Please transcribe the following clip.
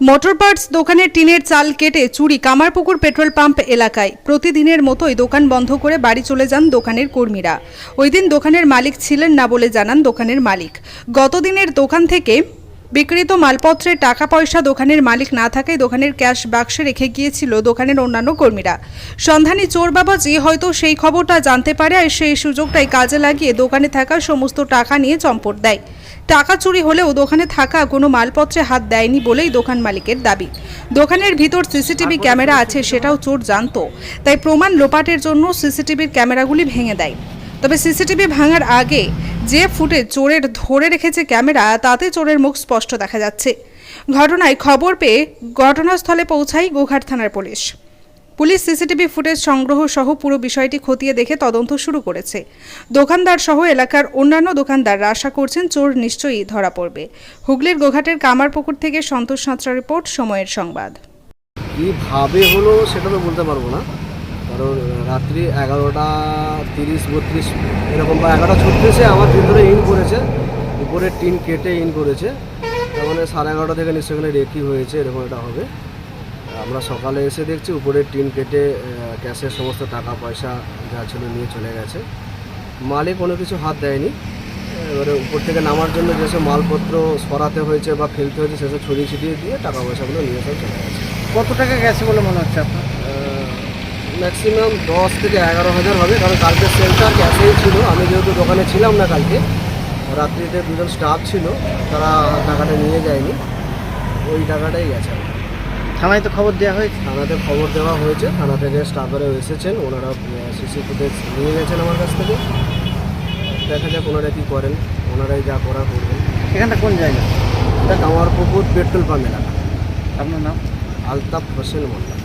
Motor parts দোকানের টিনের চাল কেটে চুরি কামারপুকুর পেট্রোল পাম্প এলাকায়। প্রতিদিনের মতোই দোকান বন্ধ করে বাড়ি চলে যান দোকানের কর্মীরা। ওই দিন দোকানের মালিক ছিলেন না বলে জানান দোকানের মালিক। গতদিনের দোকান থেকে বিক্রিত মালপত্রে টাকা পয়সা দোকানের মালিক না থাকায় দোকানের ক্যাশ বাক্সে রেখে গিয়েছিল দোকানের অন্যান্য কর্মীরা। সন্ধানী চোর বাবা যে হয়তো সেই খবরটা জানতে পারে আর সেই সুযোগটাই কাজে লাগিয়ে দোকানে থাকা সমস্ত টাকা নিয়ে চম্পট দেয়। টাকা চুরি হলেও দোকানে থাকা কোনো মালপত্রে হাত দেয়নি বলেই দোকান মালিকের দাবি। দোকানের ভিতর সিসিটিভি ক্যামেরা আছে সেটাও চোর জানত তাই প্রমাণ লোপাটের জন্য সিসিটিভির ক্যামেরাগুলি ভেঙে দেয়। তবে সিসিটিভি ভাঙার আগে যে ফুটে চোরের ধরে রেখেছে ক্যামেরা তাতে চোরের মুখ স্পষ্ট দেখা যাচ্ছে। ঘটনায় খবর পেয়ে ঘটনাস্থলে পৌঁছায় গোঘাট থানার পুলিশ। পুলিশ সিসিটিভি ফুটেজ সংগ্রহ সহ পুরো বিষয়টি খতিয়ে দেখে তদন্ত শুরু করেছে। দোকানদার সহ এলাকার অন্যান্য দোকানদাররা আশা করছেন চোর নিশ্চয়ই ধরা পড়বে। হুগলির গোঘাটের কামারপুকুর থেকে সন্তোষ সাঁতরা রিপোর্ট, সময়ের সংবাদ। কীভাবে হলো সেটা তো বলতে পারব না। কারণ রাত্রি এগারোটা তিরিশ বত্রিশ এরকম বা এগারোটা ছত্রিশে আমার ভিতরে ইন করেছে। উপরে টিন কেটে ইন করেছে। তার মানে সাড়ে এগারোটা থেকে নিশ্চয়ই এখানে রেকি হয়েছে, এরকম এটা হবে। আমরা সকালে এসে দেখছি উপরে টিন কেটে ক্যাশের সমস্ত টাকা পয়সা যা ছিল নিয়ে চলে গেছে। মালে কোনো কিছু হাত দেয়নি। এবারে উপর থেকে নামার জন্য যেসব মালপত্র সরাতে হয়েছে বা ফেলতে হয়েছে সেসব ছড়িয়ে ছিটিয়ে দিয়ে টাকা পয়সাগুলো নিয়ে সব চলে গেছে। কত টাকা গেছে বলে মনে হচ্ছে আপনার? ম্যাক্সিমাম দশ থেকে এগারো হাজার হবে কারণ কালকে সেলটা ক্যাশেই ছিল। আমি যেহেতু দোকানে ছিলাম না কালকে রাত্রিতে দুজন স্টাফ ছিল তারা টাকাটা নিয়ে যায়নি। ওই টাকাটাই গেছে থানায় তো খবর দেওয়া হয়েছে? থানাতে খবর দেওয়া হয়েছে। থানা থেকে স্টাফেরাও এসেছেন ওনারা সিসি ফুটেজ নিয়ে গেছেন আমার কাছ থেকে। দেখা যাক ওনারা কী করেন। ওনারাই যা করা করবেন। এখানটা কোন জায়গা? এটা কামারপুকুর পেট্রোল পাম্প এলাকা। আপনার নাম? আলতাফ হোসেন মোল্লা